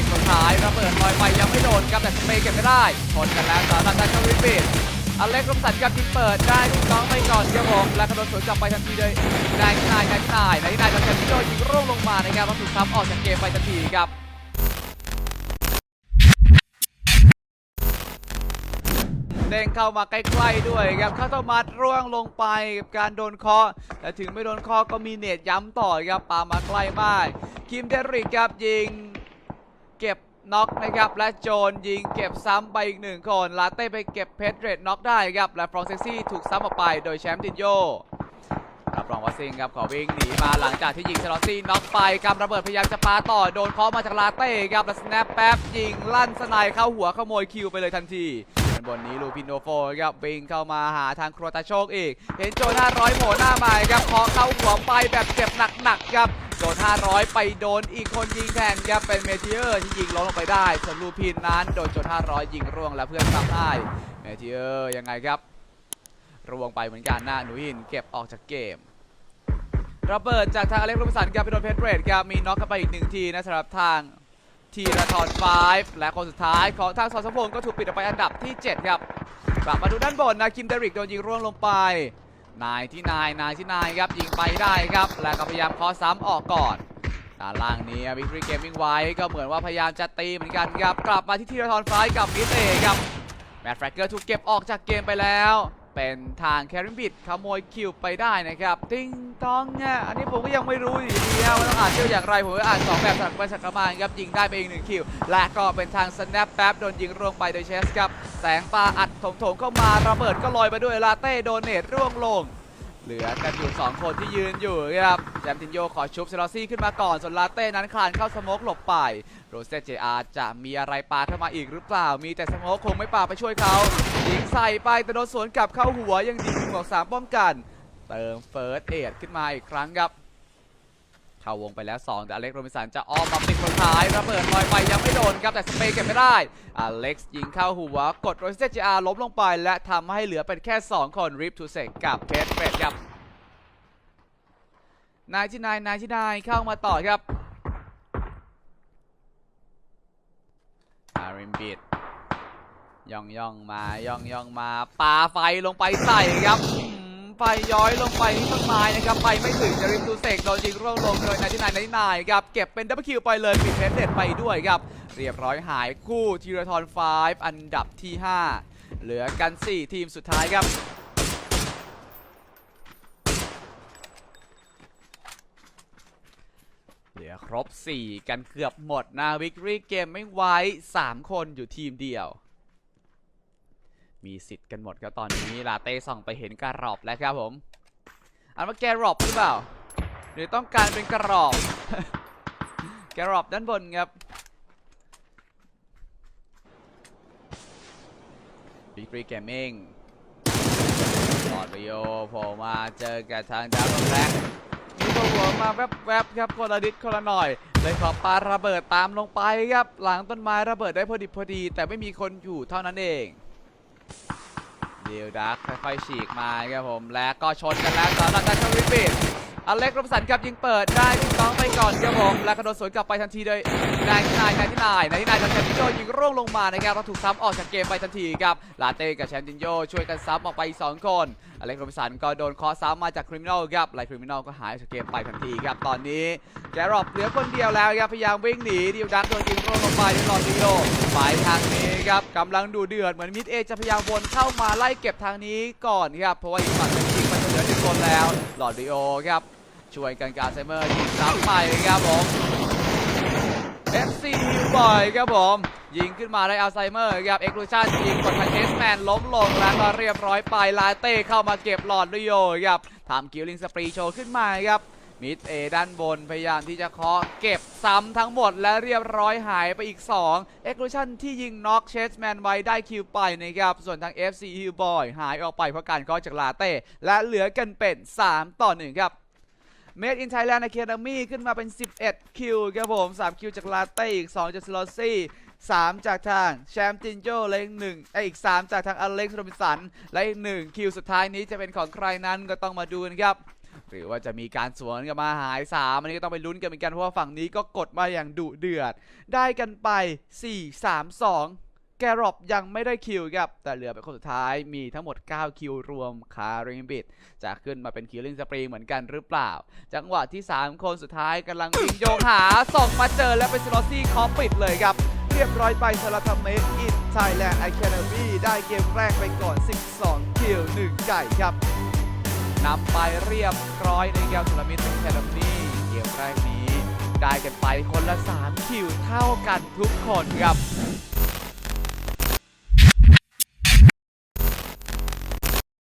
ติดคนท้ายระเบิดลอยไปยังไม่โดนครับแต่สเปย์เก็บไม่ได้ชนกันแล้วสำหรับทางเจ้าวิปปิดอเล็กรมสันกับยิงเปิดได้ลูกน้องไปก่อนครับผมและกระโดดสวนกลับไปทันทีเลยนายนายนายนายนายนายจากแคมปิโดยิงร่วงลงมานะครับแล้วถูกทับออกจากเกมไปทันทีครับเด้งเข้ามาใกล้ๆด้วยครับข้าวต้มมัดร่วงลงไปกับการโดนเคาะแต่ถึงไม่โดนเคาะก็มีเนตย้ำต่อครับปามาใกล้มากคิมเดริกครับยิง เก็บน็อกนะครับและโจนยิงเก็บซ้ำไปอีกหนึ่งคนลาเต้ไปเก็บเพชรเรดน็อกได้ครับและฟรองเซซี่ถูกซ้ำออกไปโดยแชมป์ตินโยรับรองว่าซิงครับขอวิ่งหนีมาหลังจากที่ยิงเซลอซี่น็อกไปกำระเบิดพยายามจะปาต่อโดนเคาะมาจากลาเต้ครับแล้วสแนปแป๊บยิงลั่นสไนเข้าหัวขโมยคิวไปเลยทันทีด้านบนนี้ลูปินโนโฟครับวิ่งเข้ามาหาทางครัวตาโชคอีก เห็นโจน500โผล่หน้าใหมาครับเคาะเข้าหัวไปแบบเจ็บหนักๆครับ โจน500 ไปโดนอีกคนยิงแทนครับเป็นเมทิเออร์ที่ยิงล้มลงไปได้ ส่วนลูปินนั้นโดนโจน500 ยิงร่วงและเพื่อนซ้ำได้เมทิเออร์ยังไงครับร่วงไปเหมือนกันหน้าหนูหินเก็บออกจากเกมระเบิดจากทางอเล็กซ์โรบสันครับไปโดนเพชรเรดครับมีน็อกกันไปอีกหนึ่งทีนะสำหรับทางทีระทอน5และคนสุดท้ายของทางสอสพงศ์ก็ถูกปิดออกไปอันดับที่ 7 ครับกลับมาดูด้านบนนะคิมเดริกโดนยิงร่วงลงไป นายที่นายนายที่นายครับยิงไปได้ครับ และก็พยายามคอซ้ำออกก่อนด้านล่างนี้วิกฤตเกมมิ่งไว้ก็เหมือนว่าพยายามจะตีเหมือนกันครับ กลับมาที่ทีระทอน5กับมิสเอครับแมตต์แฟรกเกอร์ถูกเก็บออกจากเกมไปแล้ว เป็นทางแคริมบิดขโมยคิวไปได้นะครับ ติ้งต้องเนี่ยอันนี้ผมก็ยังไม่รู้อยู่ดีว่าต้องอ่านชื่ออย่างไร ผมก็อ่านสองแบบสลับไปสลับมาครับ ยิงได้ไปอีกหนึ่งคิว และก็เป็นทางสแนปแป๊บโดนยิงร่วงไปโดยเชสครับ แสงปลาอัดถงๆเข้ามาระเบิดก็ลอยไปด้วยลาเต้โดนเนตร่วงลง เหลือกันอยู่ 2 คนที่ยืนอยู่ครับแจมตินโยขอชุบเซลอซี่ขึ้นมาก่อน ส่วนลาเต้นั้นคลานเข้าสโมกหลบไป โรเซเจอาจะมีอะไรปาเข้ามาอีกหรือเปล่า มีแต่สโมกคงไม่ปาไปช่วยเขายิงใส่ไปแต่โดนสวนกลับเข้าหัวยังดีมีหมวกสามป้องกัน เติมเฟิร์สเอดขึ้นมาอีกครั้งครับ เข้าวงไปแล้ว 2 แต่อเล็กโรบิสันจะอ้อมมาปิดคนท้ายระเบิดลอยไปยังไม่โดนครับ แต่สเปย์เก็บไม่ได้อเล็กยิงเข้าหัว กดโรเซตเจอาร์ล้มลงไป และทำให้เหลือเป็นแค่ 2 คนริฟทูเซกกับเพชรเฟรดครับนายที่นายนายที่นายเข้ามาต่อครับอาริมบิดย่องย่องมาย่องย่องมาปาไฟลงไปใส่ครับ ไฟย้อยลงไปที่ต้นไม้นะครับไปไม่ถึงจะริมตูเซกโดนยิงร่วงลงโดยนายที่นายนายนายครับเก็บเป็นดับเบิลคิวไปเลยปิดเพชรเด็ดไปด้วยครับ เรียบร้อยหายคู่ทีรทอน5อันดับที่ 5 เหลือกัน 4 ทีมสุดท้ายครับเหลือครบ 4 กันเกือบหมดนะวิกฤตเกมไม่ไว้ 3 คนอยู่ทีมเดียว มีสิทธิ์กันหมดครับตอนนี้ลาเต้ส่องไปเห็นกระรอบแล้วครับผมอันว่าแกรอบหรือเปล่า หรือต้องการเป็นกระรอบ แกรอบด้านบนครับวิกฤตเกมมิ่งตอดวิโอโผล่มาเจอกับทางดาวน์แบ็กมีตัวหัวมาแวบๆครับคนละนิดคนละหน่อยเลยขอปาระเบิดตามลงไปครับ หลังต้นไม้ระเบิดได้พอดิบพอดี แต่ไม่มีคนอยู่เท่านั้นเอง ดียวดักค่อยๆฉีกมาครับผม และก็ชนกันแล้วสำหรับการชวิปิดอเล็กรบสันครับยิงเปิดได้ลูกน้องไปก่อนครับผม และกระโดดสวนกลับไปทันทีโดยนายที่นายนายที่นายนายที่นายจากแชมปิโยยิงร่วงลงมานะครับแล้วถูกซ้ำออกจากเกมไปทันทีครับลาเต้กับแชมปิโยช่วยกันซ้ำออกไปอีกสองคนอเล็กรบสันก็โดนคอซ้ำมาจากคริมินอลครับไลคริมินอลก็หายจากเกมไปทันทีครับตอนนี้แกรอบเหลือคนเดียวแล้วครับพยายามวิ่งหนีดิวดักโดนยิงร่วงลงไปที่ลอร์ดิโอไปทางนี้ ครับกำลังดูเดือดเหมือนมิดเอจะพยายามวนเข้ามาไล่เก็บทางนี้ก่อนครับเพราะว่าอีกฝั่งนึงยิงมันจะเหลือหนึ่งคนแล้วหลอร์ดิโอครับช่วยกันการไซเมอร์ยิงซ้ำไปครับผม FC ฮิวบ่อยครับผมยิงขึ้นมาได้อัลไซเมอร์ครับเอ็กซ์ลูชันยิงกดทางเอสแมนล้มลงแล้วก็เรียบร้อยไปลาเต้เข้ามาเก็บหลอดด้วยโยครับทำคิวลิงสปรีโชว์ขึ้นมาครับ มิดเอด้านบนพยายามที่จะเคาะเก็บซ้ำทั้งหมดและเรียบร้อยหายไปอีก2 e x c l u s i o n ที่ยิงน็อกเชสแมนไว้ได้คิวไปนะครับ ส่วนทาง FC h i l l Boy หายออกไปเพราะการเคาะจากลาเต้ และเหลือกันเป็น 3 ต่อ 1 ครับ Made in Thailand Academy ขึ้นมาเป็น 11 คิวครับผม 3 คิวจากลาเต้อีก 2 จากสโลซี่3จากทางแชมป์จินโจและอีกหนึ่งเอ้ยอีก3จากทางอเล็กซ์โรบินสันและอีก1คิวสุดท้ายนี้จะเป็นของใครนั้นก็ต้องมาดูนะครับ หรือว่าจะมีการสวนกันมาหายสามอันนี้ก็ต้องไปลุ้นกันเหมือนกันเพราะว่าฝั่งนี้ก็กดมาอย่างดุเดือด ได้กันไป 4 3 2 แกรอบยังไม่ได้คิวครับ แต่เหลือเป็นคนสุดท้ายมีทั้งหมด 9 คิวรวมคาริมบิดจะขึ้นมาเป็นคิลลิ่งสปรีเหมือนกันหรือเปล่า จังหวะที่ 3 คนสุดท้ายกำลังวิ่งโยงหาส่งมาเจอแล้วเป็นซิลอซี่คอปิดเลยครับเรียบร้อยไปสำหรับทำเมสอินไทยแลนด์ไอแคนมีได้เกมแรกไปก่อน 12 คิว 1 ไก่ครับ นำไปเรียบร้อยนะครับสำหรับมิตรแคลมมี่เกมแรกนี้ ได้กันไปคนละ 3 คิวเท่ากันทุกคนครับ